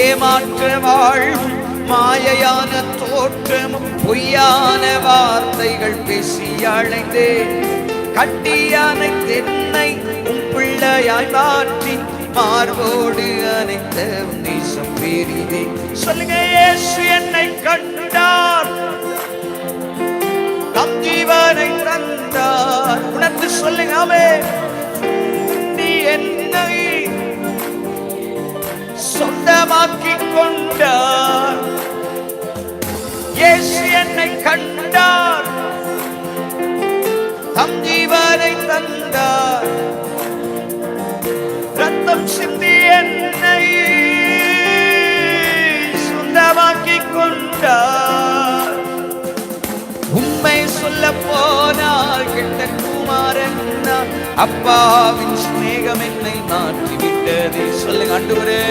ஏமாற்ற வாழ்வும் மாயையான தோற்றமும் பொய்யான வார்த்தைகள் பேசி அழைந்தே கட்டியான தென்னை உன் பிள்ளையாய் மாற்றி மார்போடு அனைத்த உன் நேசம் பெரிதே. சொல்லுங்க இயேசு என்னை கண்டார். தம் ஜீவனை தந்தார். உணர்ந்து சொல்லுங்க ஆமே. நீ என்னை சொந்தமாக்கிக் கொண்டார் இயேசு என்னை கண்டார். தம் ஜீவனை தந்தார். ரத்தம் சிந்தி என்னை சொந்தமாக்கிக் கொண்டார் உண்மை சொல்ல போனால் கிட்ட குமாரன் அப்பாவின் சிநேகம் என்னை மாற்றிவிட்டது. சொல்லுங்க ஆண்டவரே.